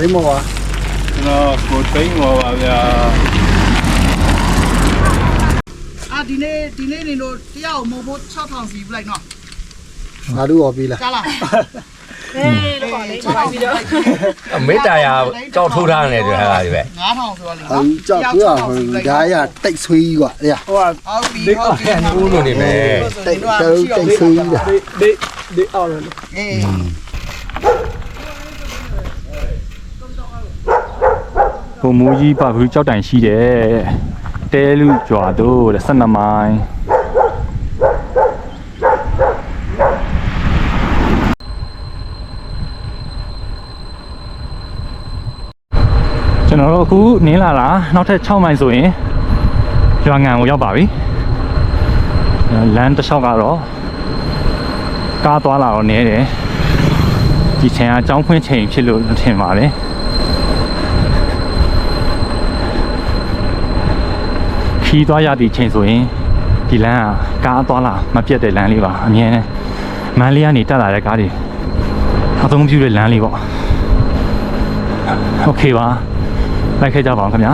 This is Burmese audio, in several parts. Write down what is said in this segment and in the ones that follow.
သိမ်းမော်ပါကျွန်တော်ကိုသိမ်းမော်ပါဗျာအာဒီနေ့ဒီနေ့နေလို့တယောက်မဟုတ်ဘူး6000စီပြလိုက်နော်ငါတို့ရောပြီးလားကြားလားအေးတော့ပါလေပါပြီးတော့မေတ္တာရကြောက်ထိုးထားတယ်တွေ့ဟာဒီပဲ9000ဆိုတော့လေဟိုကြောက်သူကဟိုဒါရတိတ်ဆွေးကြီးကွာအေးဟိုကဒီကောက်ကန်ဘူးလို့နေမယ်တိတ်တိတ်ဆွေးကြီးလားဒီဒီအော်လေအေး ဟိုမူကြီးပါဘူးကြောက်တိုင်ရှိတယ်တဲလူကြွာတို့တဲ့12မိုင်ကျွန်တော်တို့အခုနင်းလာတာနောက်ထပ်6မိုင်ဆိုရင်ရွာငံကိုရောက်ပါပြီအဲလမ်းတစ်လျှောက်ကတော့ကားသွားလာတော့နေတယ်ဒီချိန်ကအကြောင်းဖွင့်ချိန်ဖြစ်လို့ထင်ပါတယ် ခီးသွားရသည့်ချိန်ဆိုရင်ဒီလမ်းကကားသွားလာမပြတ်တဲ့လမ်းလေးပါအမြဲတမ်းမန်းလေးကနေတက်လာတဲ့ကားတွေအသုံးပြုတဲ့လမ်းလေးပေါ့โอเคပါလိုက်ခဲ့ကြပါအောင်ခင်ဗျာ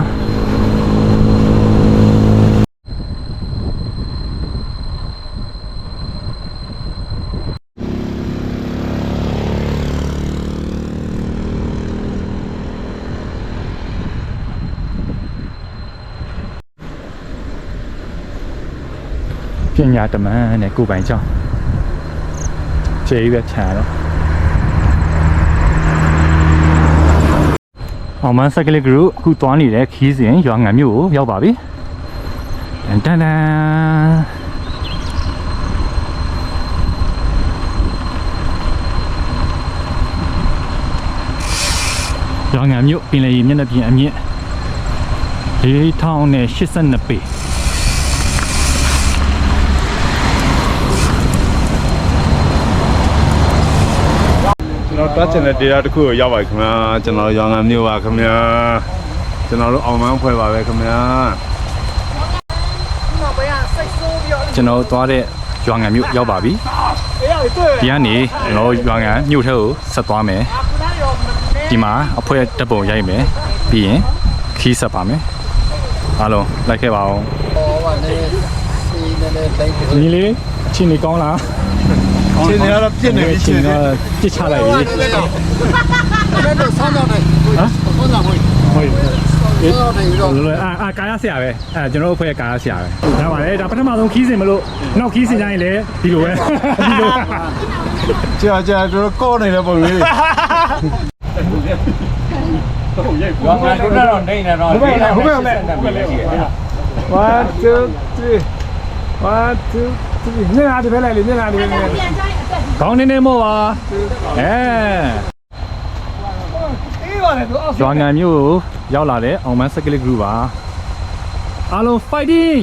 ပညာတမန်နဲ့ကိုယ်ပိုင်ကြောင်းခြေရွက်ချာတော့အောင်မန်စက်ကလေး group အခုသွားနေတဲ့ခီးစဉ်ရွာငံမြို့ကိုရောက်ပါပြီတန်တန်တန်ရွာငံမြို့ပင်လယ်ရေမျက်နှာပြင်အမြင့်4082ပေ ကျွန်တော်တွားချင်တဲ့ဒေတာတစ်ခုကိုရောက်ပါခင်ဗျာကျွန်တော်ရောင်ငံမြို့ပါခင်ဗျာကျွန်တော်တို့အောင်မန်းဖွဲ့ပါပဲခင်ဗျာကျွန်တော်သွားတဲ့ရွာငံမြို့ရောက်ပါပြီဒီကနေကျွန်တော်ရွာငံမြို့ထဲကိုဆက်သွားမယ်ဒီမှာအဖွဲတပ်ပုံရိုက်မယ်ပြီးရင်ခီးဆက်ပါမယ်အားလုံးလိုက်ခဲ့ပါအောင်ဟောပါနေစီနေနေတိတ်ညီလေးချင်းနေကောင်းလား ရှင်းနေရတော့ပြစ်နေပြီရှချင်းင်းနေတော့ပြစ်ချလိုက်ပြီဘယ်တော့ဆောင်းတော့နေဟမ်ဆောင်းတော့ဝင်ဟုတ်ဆောင်းတော့နေတော့လောလောအာအာကာရဆရာပဲအဲကျွန်တော်တို့အဖွဲ့ကာရဆရာပဲဒါပါလေဒါပထမဆုံးခီးစဉ်မလို့နောက်ခီးစဉ်တိုင်းလည်းဒီလိုပဲဒီလိုကြာကြာတို့ကောနေတဲ့ပုံလေးရွာငံတို့တော့နေနေတော့ဟုတ်ပဲဟုတ်ပဲဟုတ်ပဲရှိတယ်1 2 3 1 2 3 ညနေဒီဖက်လိုက်လေညနေဒီဖက်လိုက်ခေါင်းနေနေမောပါအဲရွာငံမြို့ကိုရောက်လာတဲ့အောင်မန်းစကလစ် group ပါအားလုံး fighting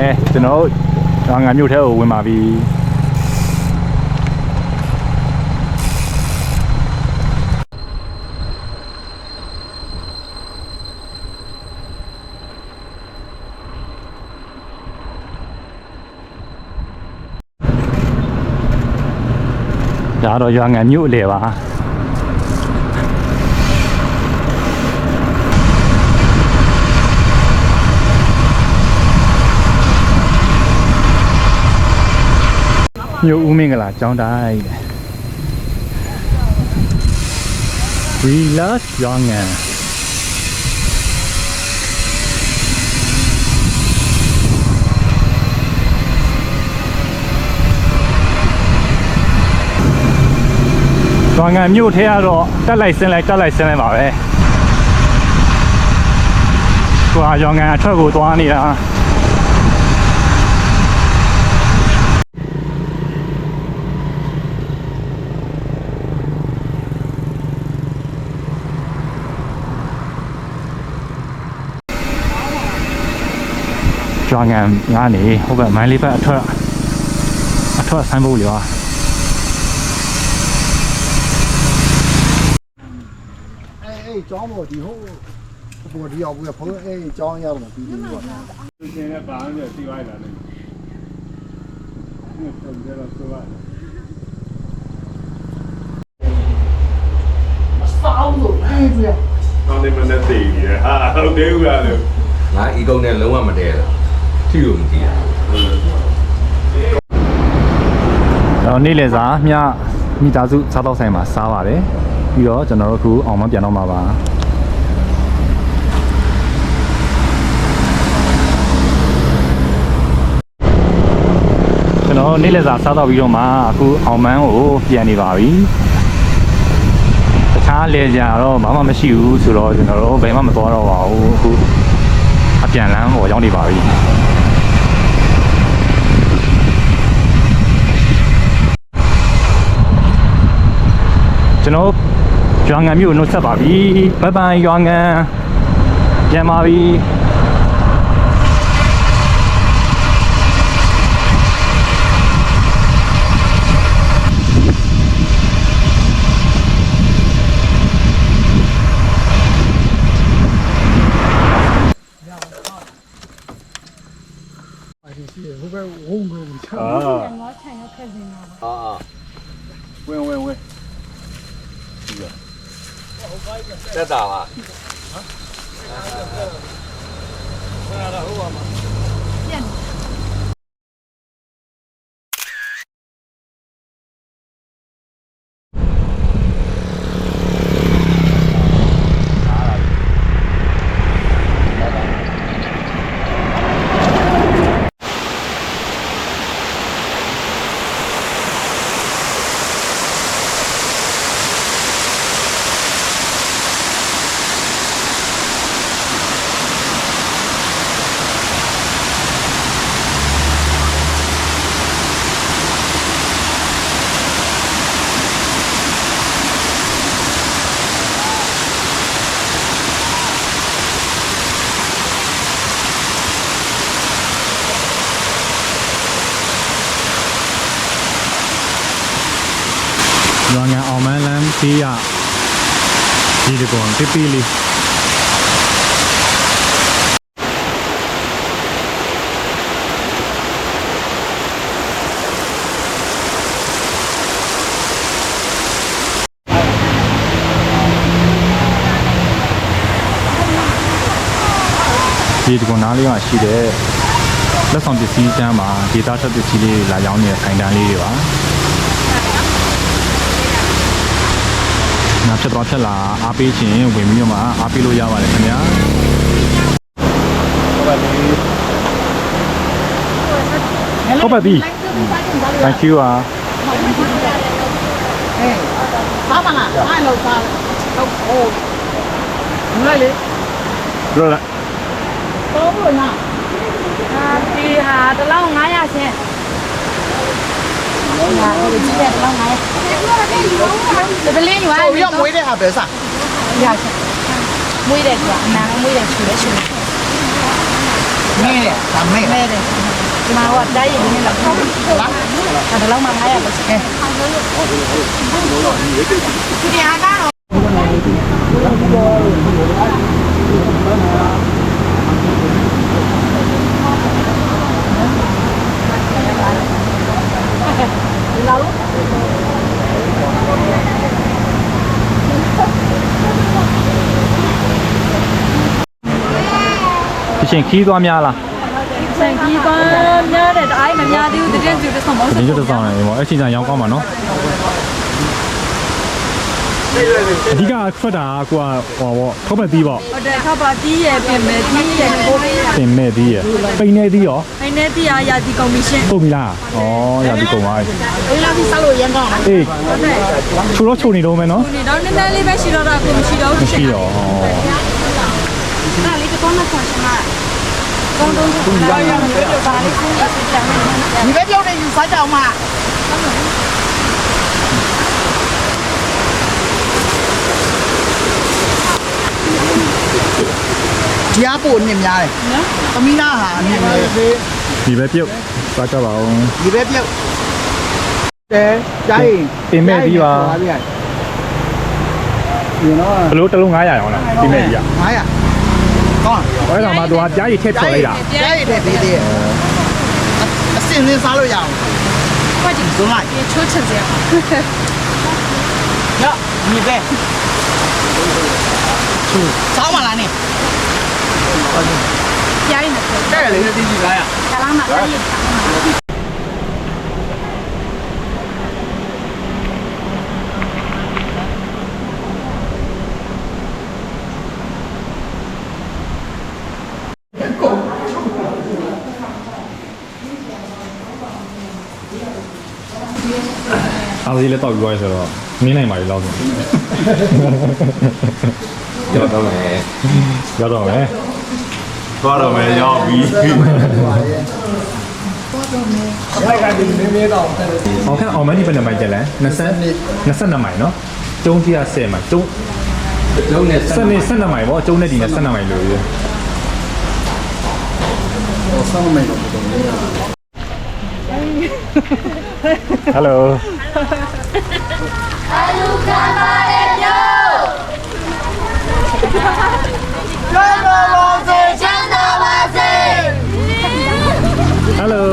အဲကျွန်တော်တို့ရွာငံမြို့ထဲကိုဝင်ပါပြီဒါတော့ရွာငံမြို့အလေပါ မြို့ဦးမင်္ဂလာကျောင်းတိုင်းတဲ့ We love ရွာငံရွာငံမြို့ထဲကတော့တက်လိုက်ဆင်းလိုက်တက်လိုက်ဆင်းလိုက်ပါပဲကိုကရွာငံအထက်ကိုသွားနေတာ ရွာငံငါနေဟုတ်ကဲ့မိုင်းလေးဘက်အထွက်အထွက်ဆိုင်းဖို့လေပါအေးအေးကျောင်းပေါ်ဒီဟိုပေါ်ဒီရောက်ဘူးဖုန်းအေးကျောင်းရောက်တော့ပြီးပြီပေါ့သူရှင်နဲ့ပါမ်းပြစီဝိုင်းလာတယ်ဒီပုံကြတော့ဆိုရတယ်စောင်းလို့အေးပြကောင်းနေမနဲ့သိပြီဟာဟုတ်တယ်ဦးလားလို့ငါဤကုန်းနဲ့လုံးဝမတည့်လား ထီလို့မကြည့်ရတော့နေ့လည်စာမြမိသားစုစားတော့ဆိုင်မှာစားပါတယ်ပြီးတော့ကျွန်တော်တို့အခုအောင်မပြန်တော့မှာပါကျွန်တော်နေ့လည်စာစားတော့ပြီးတော့မှအခုအောင်မန်းကိုပြန်နေပါပြီတခြားလေကြတော့ဘာမှမရှိဘူးဆိုတော့ကျွန်တော်တို့ဘယ်မှမသွားတော့ပါဘူးအခုအပြန်လမ်းပေါ်ရောက်နေပါပြီ ကျွန်တော်ရွာငံမြို့နှုတ်ဆက်ပါပြီဘိုင်ဘိုင်ရွာငံပြန်ပါပြီအာ အာ ဝင်ဝင်ဝင် တက်တာပါရွာငံအောင်မန်းလမ်းသေးရဒီတ ကွန်ပြပြလေးဒီတကွန်နားလေးမှာရှိတဲ့လက်ဆောင်ပစ္စည်းတန်းမှာဒေတာချက်ပစ္စည်းလေးလာရောင်းနေတဲ့ဆိုင်တန်းလေးတွေပါ နာဖြစ်တော့ဖြစ်လာအားပေးခြင်းဝင်ပြီးတော့မှအားပေးလို့ရပါတယ်ခင်ဗျာဟုတ်ပါပြီ thank you อ่ะစားပါလားအားလို့စားဟုတ်ဟိုငါလေရောလာတော့ဘုရားအာဒီဟာတစ်လောက်900ချင်း ဟာဟိုကြည့်တဲ့တစ်လောက်900တပလင်းရွာဟိုရောက်မွေးတဲ့ဟာပဲစားရချင်းမွေးတယ်ကွာအနာမွေးတယ်ချူတယ်ချူတယ်မင်းလေဒါမင်းမဲတယ်ဒီမှာဟိုတိုင်းရင်လည်းလောက်လားဟာတစ်လောက်မှ900ပဲချင်းဒီဟာကတော့ ဒီချိန်ခီးသွားများလားစံကြီးပန်းများတယ်တအားမများသေးဘူးတကယ်ကြည့်တဲ့ဆောင်မောင်းဒီကျတော့ဆောင်နေပေါ့အဲ့ချိန်ကျရောင်းကောင်းပါနော် အဓိကထွက်တာကကိုကဟောပေါ့ထောက်ပတ်သီးပေါ့ဟုတ်တယ်ထောက်ပါတီးရပြင်မယ်တီးရကိုလေးရတင်မဲ့သီးရပိန်နေသီးရောအိနေတီးရရာဒီကော်မရှင်ဟုတ်ပြီလားဩရပြီကုန်ပါပြီအေးလာပြီးစားလို့ရန်ကောင်းလားအေးချိုးတော့ချိုးနေတော့မယ်နော်ဒီတော့နည်းနည်းလေးပဲရှိတော့တာကိုမရှိတော့ဘူးမရှိတော့ဩဒါလေးကတော့မဆောင်ချင်တာကောင်းတော့ဘာရမလဲဘာလေးကိုရစစ်ကြမယ်ဒီပဲပြောနေယူစားကြအောင်မ တရားပို့အနှစ်များတယ်နော်သမီးသားဟာအနှစ်များတယ်ဒီပဲပြုတ်စားကြပါအောင်ဒီပဲပြုတ်တဲကြားရင်တင်မဲ့ပြီးပါဒီနော်ဘလို့တလုံး900ရောင်းလားတင်မဲ့ပြီးပါ900ကောင်းအဲ့ဒါမှတော့ကြားရီထည့်ဖြော်လိုက်တာကြားရီထည့်ပေးသေးတယ်အစင်လင်းစားလို့ရအောင်ခွက်ကြည့်ဇွန်လိုက်ချိုးချင်စရာညဒီပဲချူစားမလားနဲ့ ဟုတ်ကဲ့ပြားရည်နဲ့တက်တယ်လေတည်ကြည့်လားရဒါလားမှာလက်ရည်အားစီလည်းတောက်ပြီးသွားဆိုတော့မင်းနိုင်ပါလေလောက်ဆိုရတော့မယ်ရတော့မယ် သွားတော့မယ်ရောက်ပြီအောင်ခက်အောင်မဒီဘယ်နှမိုင်ကျလဲ20 22မိုင်နော်ကျုံးကြီးက10မိုင်ကျုံးလုံးနဲ့စနေ12မိုင်ပေါ့ကျုံးနဲ့ဒီနဲ့12မိုင်လို့ရဆောင်းမယ်တော့တော်တယ်ဟယ်လိုဟယ်လို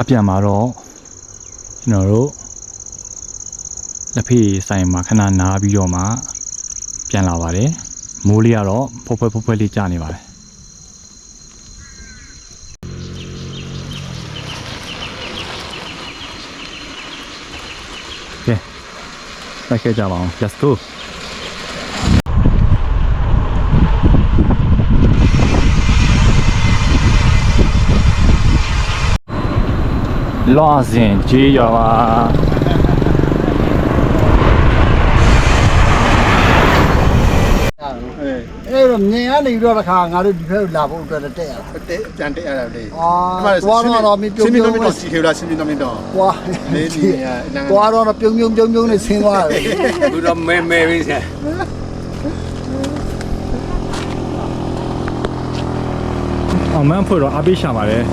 အပြန်มาတော့ကျွန်တော်တို့လက်ဖေးဆိုင်မှာခဏနားပြီးတော့မှပြန်လာပါတယ်မိုးလေးကတော့ဖွက်ဖွက်ဖွက်ဖွက်လေးကျနေပါတယ်ကဲလိုက်ခဲ့ကြပါအောင် let's go လောစင်ကြီးရွာပါအဲ့တော့မြင်ရနေပြီးတော့တခါငါတို့ဒီဘက်လာဖို့အတွက်တက်ရတာတဲ့ကြံတဲ့အဲ့ဒါလေးအာသွားတော့တော့မပြုံးစင်းမပြုံးင်းနဲ့တော့စီခေလာစင်းမင်းတော့မင်းတော့ကွာလေးဒီရနန်းသွားတော့ပြုံးပြုံးပြုံးပြုံးနဲ့ဆင်းသွားတယ်ဘူးတော့မဲမဲပြီးဆက်အောင်မန်းဖွင့်တော့အပိရှာပါတယ်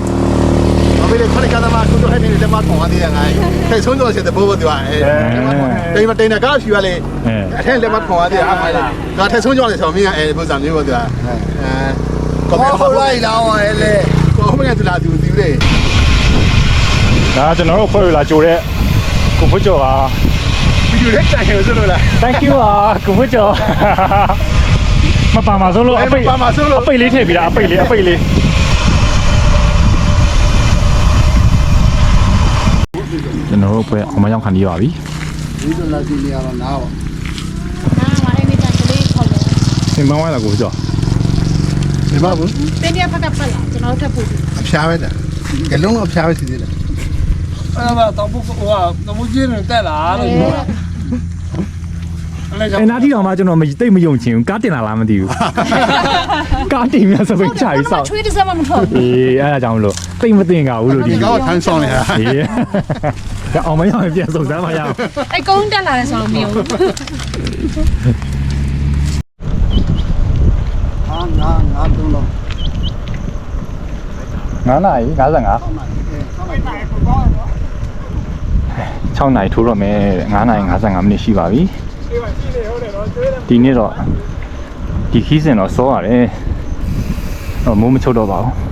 အမေလည်းခဏခဏမှကိုတော့ဟဲ့နေလက်မထောင်ရသေးတယ်ငါထိတ်ဆုံးတော့စစ်တဲ့ဘိုးဘိုးတူအဲတိမ်မတိမ်ကားဖြူရလေအဲအထက်လက်မထောင်ရသေးတယ်အားမလားငါထိတ်ဆုံးကြောင်းလေဆိုမင်းကအဲပုံစံမျိုးပေါ့တူအဲကောဟောဟုတ်လိုက်လားဟောလေကောမင်းကတူလာတူတူလေဒါကျွန်တော်တို့ဖွဲ့ရလာကြိုတဲ့ကိုဖွကျော်ပါဗီဒီယိုလက်တိုင်ဆိုလို့လား thank you ပါကိုဖွကျော်မပါမှာစိုးလို့အပိတ်ပါမှာဆိုလို့အပိတ်လေးထည့်ပြီးတာအပိတ်လေးအပိတ်လေး ကျွန်တော်တို့အဖွဲ့အောင်မရောက်ခံနေပါပြီဒီလိုလာစီနေရတော့နားပါနားပါအဲ့မိသားကလေးခေါ်လို့သင်မောင်းရတာကိုကြောဒီမှာဘူးတင်းရဖက်ကဖက်လာကျွန်တော်ထပ်ဖို့အဖျားပဲတဲ့ကလုံးတော့အဖျားပဲစီသေးတယ်အဲ့ဒါတော့ဘူးဟိုကမူးကြီးနေတက်လာလို့ပြောတာအဲ့နာတီတော်မှကျွန်တော်မသိမယုံချင်ဘူးကားတင်လာလားမသိဘူးကားတင်များစပိတ်ချပြီးစောက်ချွေးတစ်စက်မှမထွက်ဘူးအေးအဲ့ဒါကြောင့်မလို့သိမသိင်ကဘူးလို့ဒီကောက်ထမ်းဆောင်နေတာအေး ။ကြောင်အောင်မရအောင်ပြန်စုံစမ်းမရအောင်အဲကုန်းတက်လာတယ်ဆိုတော့မယုံဘူးဟာငါငါတုံးတော့။9နာရီ55 6နာရီထိုးတော့မယ်တဲ့9နာရီ55မိနစ်ရှိပါပြီ။ဒီနေ့တော့ဒီခီးစင်တော့စောရတယ်။တော့မိုးမချုပ်တော့ပါဘူး။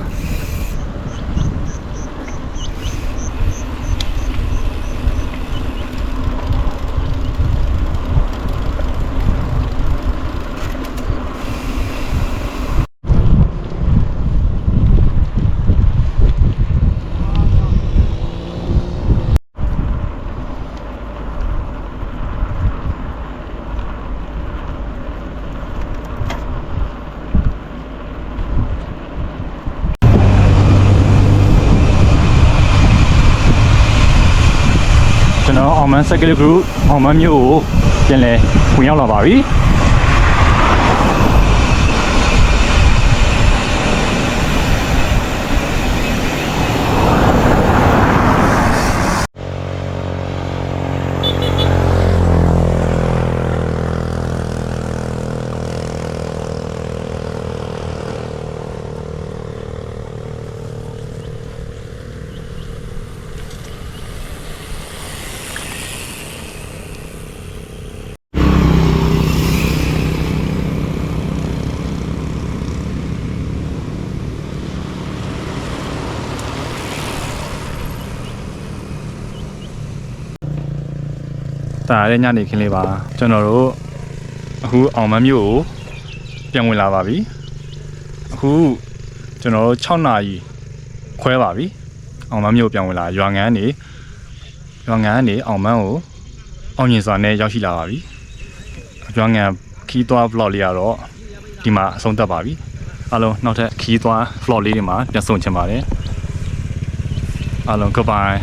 င်မန်း cycle group အောင်မန်းမြို့ကိုပြန်လဲဝင်ရောက်လာပါပြီ တာရတဲ့ညနေခင်းလေးပါကျွန်တော်တို့အခုအောင်မန်းမြို့ကိုပြန်ဝင်လာပါပြီအခုကျွန်တော်တို့6နာရီခွဲပါပြီအောင်မန်းမြို့ပြန်ဝင်လာရွာငံကနေရွာငံကနေအောင်မန်းကိုအောင်မြင်စွာနဲ့ရောက်ရှိလာပါပြီရွာငံခီးသွား vlog လေးကတော့ဒီမှာအဆုံးသတ်ပါပြီအားလုံးနောက်ထပ်ခီးသွား vlog လေးတွေမှာပြန်ဆုံချင်ပါတယ်အားလုံး goodbye